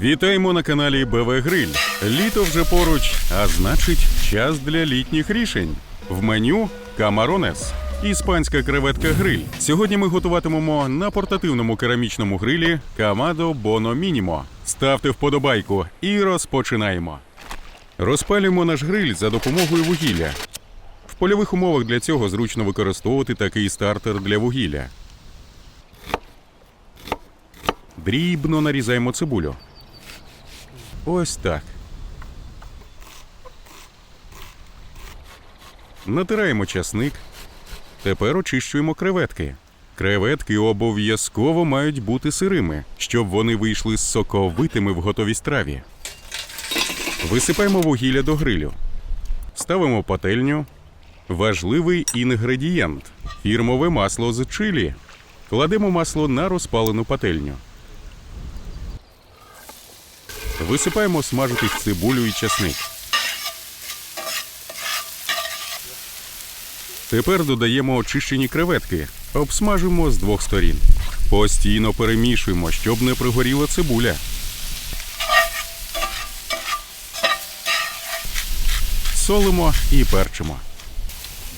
Вітаємо на каналі БВ Гриль. Літо вже поруч, а значить, час для літніх рішень. В меню Камаронес. Іспанська креветка гриль. Сьогодні ми готуватимемо на портативному керамічному грилі Камадо Боно Мінімо. Ставте вподобайку і розпочинаємо. Розпалюємо наш гриль за допомогою вугілля. В польових умовах для цього зручно використовувати такий стартер для вугілля. Дрібно нарізаємо цибулю. Ось так. Натираємо часник. Тепер очищуємо креветки. Креветки обов'язково мають бути сирими, щоб вони вийшли соковитими в готовій страві. Висипаємо вугілля до грилю. Ставимо пательню. Важливий інгредієнт фірмове масло з чилі. Кладемо масло на розпалену пательню. Висипаємо смажитись цибулю і часник. Тепер додаємо очищені креветки. Обсмажимо з двох сторін. Постійно перемішуємо, щоб не пригоріла цибуля. Солимо і перчимо.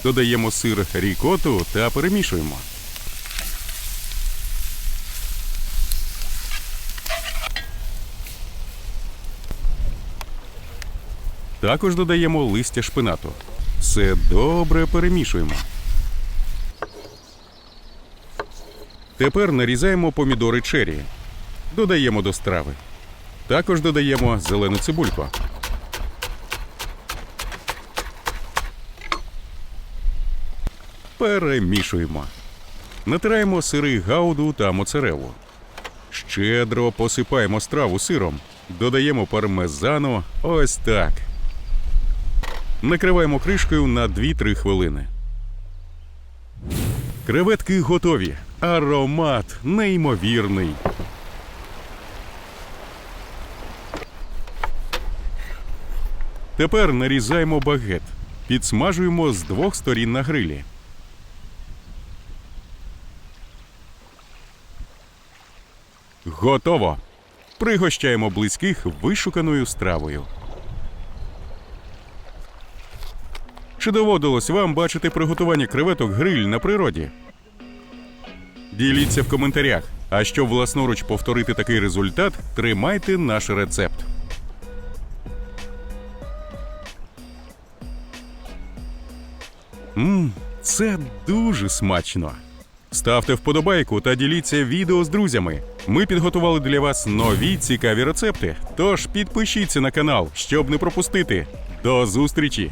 Додаємо сир рікоту та перемішуємо. Також додаємо листя шпинату. Все добре перемішуємо. Тепер нарізаємо помідори чері. Додаємо до страви. Також додаємо зелену цибульку. Перемішуємо. Натираємо сири гауду та моцарелу. Щедро посипаємо страву сиром. Додаємо пармезану. Ось так. Накриваємо кришкою на 2-3 хвилини. Креветки готові. Аромат неймовірний. Тепер нарізаємо багет. Підсмажуємо з двох сторін на грилі. Готово. Пригощаємо близьких вишуканою стравою. Чи доводилось вам бачити приготування креветок гриль на природі? Діліться в коментарях. А щоб власноруч повторити такий результат, тримайте наш рецепт. Мм, це дуже смачно. Ставте вподобайку та діліться відео з друзями. Ми підготували для вас нові цікаві рецепти. Тож підпишіться на канал, щоб не пропустити. До зустрічі!